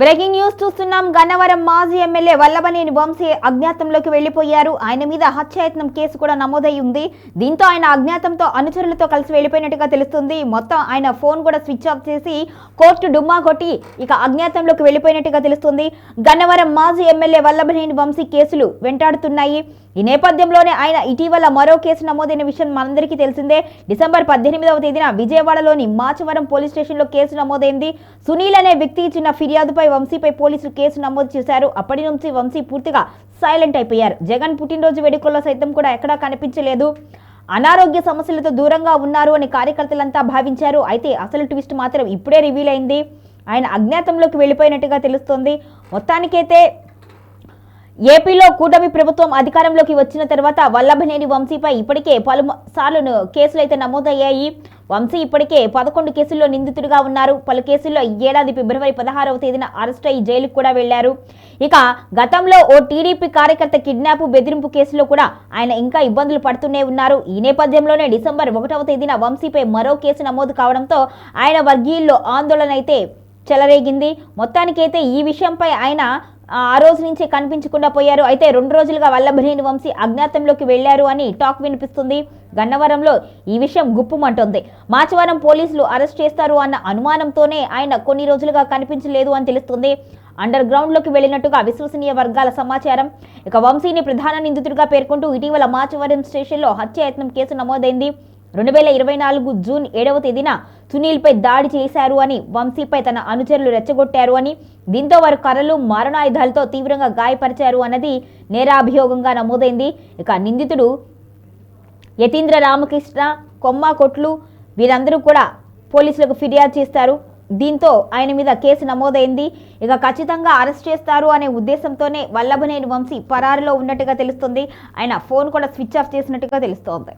Breaking news చూస్తున్నాం. గన్నవరం మాజీ MLA Vallabhaneni Vamsi అజ్ఞాతంలోకి వెళ్ళిపోయారు ఆయన మీద హత్యాయత్నం కేసు కూడా నమోదై ఉంది. దీంతో ఆయన అజ్ఞాతంతో అనుచరులతో కలిసి వెళ్ళిపోయినట్టుగా తెలుస్తుంది. మొత్తం ఆయన ఫోన్ కూడా స్విచ్ ఆఫ్ చేసి కోర్టు డుమ్మా కొట్టి ఇక అజ్ఞాతంలోకి వెళ్ళిపోయినట్టుగా తెలుస్తుంది. గన్నవరం మాజీ ఎమ్మెల్యే వల్లభనేని వంశీ కేసులు వెంటాడుతున్నాయి. ఈ నేపథ్యంలోనే ఆయన ఇటీవల మరో కేసు నమోదైన విషయం మనందరికీ తెలిసిందే. డిసెంబర్ పద్దెనిమిదవ తేదీన విజయవాడలోని మాచవరం పోలీస్ స్టేషన్లో కేసు నమోదైంది. సునీల్ అనే వ్యక్తి ఇచ్చిన ఫిర్యాదుపై వంశీపై పోలీసులు కేసు నమోదు చేశారు. అప్పటి నుంచి వంశీ పూర్తిగా సైలెంట్ అయిపోయారు. జగన్ పుట్టినరోజు వేడుకల్లో సైతం కూడా ఎక్కడా కనిపించలేదు. అనారోగ్య సమస్యలతో దూరంగా ఉన్నారు అని కార్యకర్తలంతా భావించారు. అయితే అసలు ట్విస్ట్ మాత్రం ఇప్పుడే రివీల్ అయింది. ఆయన అజ్ఞాతంలోకి వెళ్ళిపోయినట్టుగా తెలుస్తోంది. మొత్తానికైతే ఏపీలో కూటమి ప్రభుత్వం అధికారంలోకి వచ్చిన తర్వాత వల్లభనేని వంశీపై ఇప్పటికే పలు సార్లు కేసులు అయితే నమోదయ్యాయి. వంశీ ఇప్పటికే పదకొండు కేసుల్లో నిందితుడిగా ఉన్నారు. పలు కేసుల్లో ఈ ఏడాది ఫిబ్రవరి పదహారవ తేదీన అరెస్ట్ అయ్యి జైలుకు కూడా వెళ్ళారు ఇక గతంలో ఓ టీడీపీ కార్యకర్త కిడ్నాప్ బెదిరింపు కేసులో కూడా ఆయన ఇంకా ఇబ్బందులు పడుతూనే ఉన్నారు. ఈ నేపథ్యంలోనే డిసెంబర్ ఒకటవ తేదీన వంశీపై మరో కేసు నమోదు కావడంతో ఆయన వర్గీయుల్లో ఆందోళన అయితే చెలరేగింది. మొత్తానికైతే ఈ విషయంపై ఆయన ఆ రోజు నుంచే కనిపించకుండా పోయారు. అయితే రెండు రోజులుగా వల్లభనేని వంశీ అజ్ఞాతంలోకి వెళ్ళారు అని టాక్ వినిపిస్తుంది. గన్నవరంలో ఈ విషయం గుప్పుమంటోంది. మాచవరం పోలీసులు అరెస్ట్ చేస్తారు అన్న అనుమానంతోనే ఆయన కొన్ని రోజులుగా కనిపించలేదు అని తెలుస్తుంది. అండర్ గ్రౌండ్లోకి వెళ్ళినట్టుగా విశ్వసనీయ వర్గాల సమాచారం. ఇక వంశీని ప్రధాన నిందితుడిగా పేర్కొంటూ ఇటీవల మాచవరం స్టేషన్లో హత్యాయత్నం కేసు నమోదైంది. రెండు వేల ఇరవై నాలుగు జూన్ ఏడవ తేదీన సునీల్పై దాడి చేశారు అని వంశీపై తన అనుచరులు రెచ్చగొట్టారు అని దీంతో వారు కర్రలు మారణాయుధాలతో తీవ్రంగా గాయపరిచారు అన్నది నేరాభియోగంగా నమోదైంది. ఇక నిందితుడు యతీంద్ర రామకృష్ణ కొమ్మ కొట్లు వీరందరూ కూడా పోలీసులకు ఫిర్యాదు చేస్తారు. దీంతో ఆయన మీద కేసు నమోదైంది. ఇక ఖచ్చితంగా అరెస్ట్ చేస్తారు అనే ఉద్దేశంతోనే వల్లభనేని వంశీ పరారులో ఉన్నట్టుగా తెలుస్తుంది. ఆయన ఫోన్ కూడా స్విచ్ ఆఫ్ చేసినట్టుగా తెలుస్తోంది.